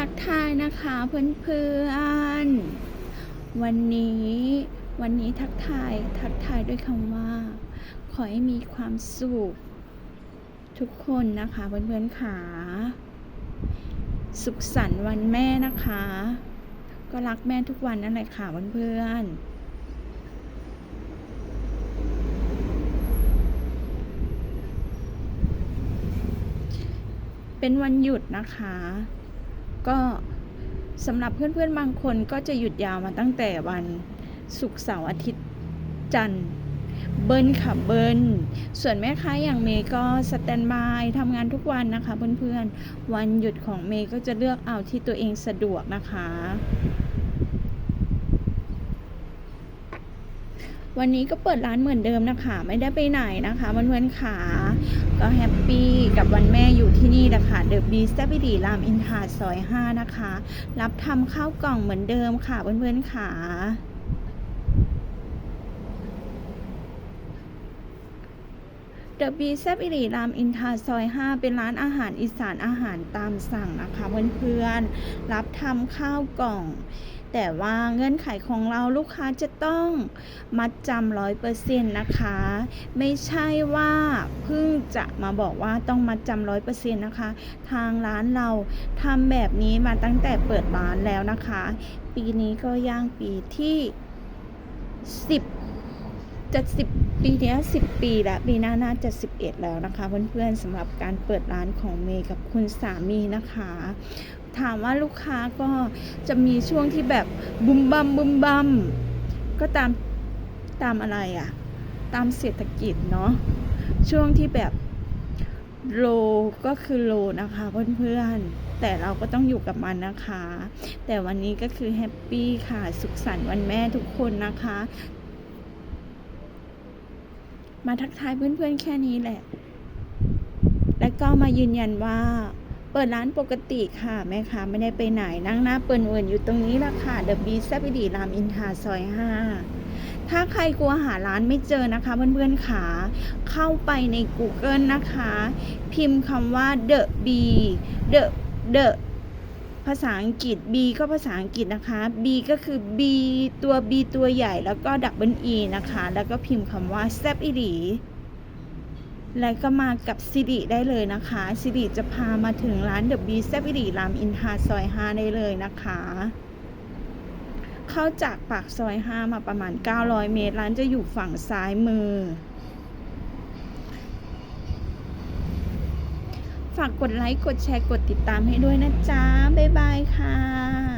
ทักทายนะคะเพื่อนๆ วันนี้วันนี้ทักทายทักทายด้วยคำว่า ขอให้มีความสุขทุกคนนะคะเพื่อนๆขาสุขสันต์วันแม่นะคะ ก็รักแม่ทุกวันนั่นแหละค่ะเพื่อนๆเป็นวันหยุดนะคะ ก็สำหรับเพื่อนๆบางคนก็จะหยุดยาวมาตั้งแต่วันศุกร์เสาร์อาทิตย์จันทร์เบิร์นค่ะเบิร์นส่วนแม่ค้าอย่างเมย์ก็สแตนบายทำงานทุกวันนะคะเพื่อนๆ วันหยุดของเมย์ก็จะเลือกเอาที่ตัวเองสะดวกนะคะ วันนี้ก็เปิดร้านเหมือนเดิมนะคะ ไม่ได้ไปไหนนะคะเพื่อนๆขาก็แฮปปี้กับวันแม่อยู่ที่นี่นะคะเดอะบีสเตปดีรามอินทาซอย 5 นะคะ รับทำข้าวกล่องเหมือนเดิมค่ะเพื่อนๆขาเดอะบีแซบอิริรามอินทาซอย 5 เป็นร้านอาหารอีสานอาหารตามสั่งนะคะเพื่อนๆ รับทำข้าวกล่อง แต่ว่าเงื่อนไขของเราลูกค้าจะต้องมัดจำร้อยเปอร์เซ็นต์นะคะ ไม่ใช่ว่าเพิ่งจะมาบอกว่าต้องมัดจำร้อยเปอร์เซ็นต์นะคะ ทางร้านเราทำแบบนี้มาตั้งแต่เปิดร้านแล้วนะคะ ปีนี้ก็ย่างปีที่สิบ จะสิบปีเนี้ยสิบปีแล้วปีหน้าน่าจะสิบเอ็ดแล้วนะคะเพื่อนๆสำหรับการเปิดร้านของเมย์กับคุณสามีนะคะ ถามว่าลูกค้าก็จะมีช่วงที่แบบบุมบัมบุมบัมก็ตามตามอะไรอะ่ะตามเศรษฐกิจเนาะช่วงที่แบบโลก็คือโลนะคะเพื่อนๆ แต่เราก็ต้องอยู่กับมันนะคะ แต่วันนี้ก็คือแฮปปี้ค่ะ สุขสันต์วันแม่ทุกคนนะคะ มาทักทายเพื่อนๆแค่นี้แหละ และก็มายืนยันว่า เปิดร้านปกติค่ะแม่ค้าไม่ได้ไปไหนนั่งหน้าเปิดเวินอยู่ตรงนี้ละค่ะเดอะบีแซบดีรามอินทราซอย5ถ้าใครกลัวหาร้านไม่เจอนะคะ เพื่อนๆขาเข้าไปใน Google นะคะ พิมพ์คำว่า The B The The ภาษาอังกฤษ B ก็ภาษาอังกฤษนะคะ B ก็คือ B ตัว B ตัวใหญ่แล้วก็ดับเบิล E นะคะ แล้วก็พิมพ์คำว่าแซบอีดีแล้วก็มากับสิริได้เลยนะคะสิริจะพามาถึงร้านเดอะบีแซบดีรามอินทราซอย 5 ได้เลยนะคะ เข้าจากปากซอย 5 มาประมาณ 900 เมตร ร้านจะอยู่ฝั่งซ้ายมือ ฝากกดไลค์ กดแชร์ กดติดตามให้ด้วยนะจ๊ะ บ๊ายบายค่ะ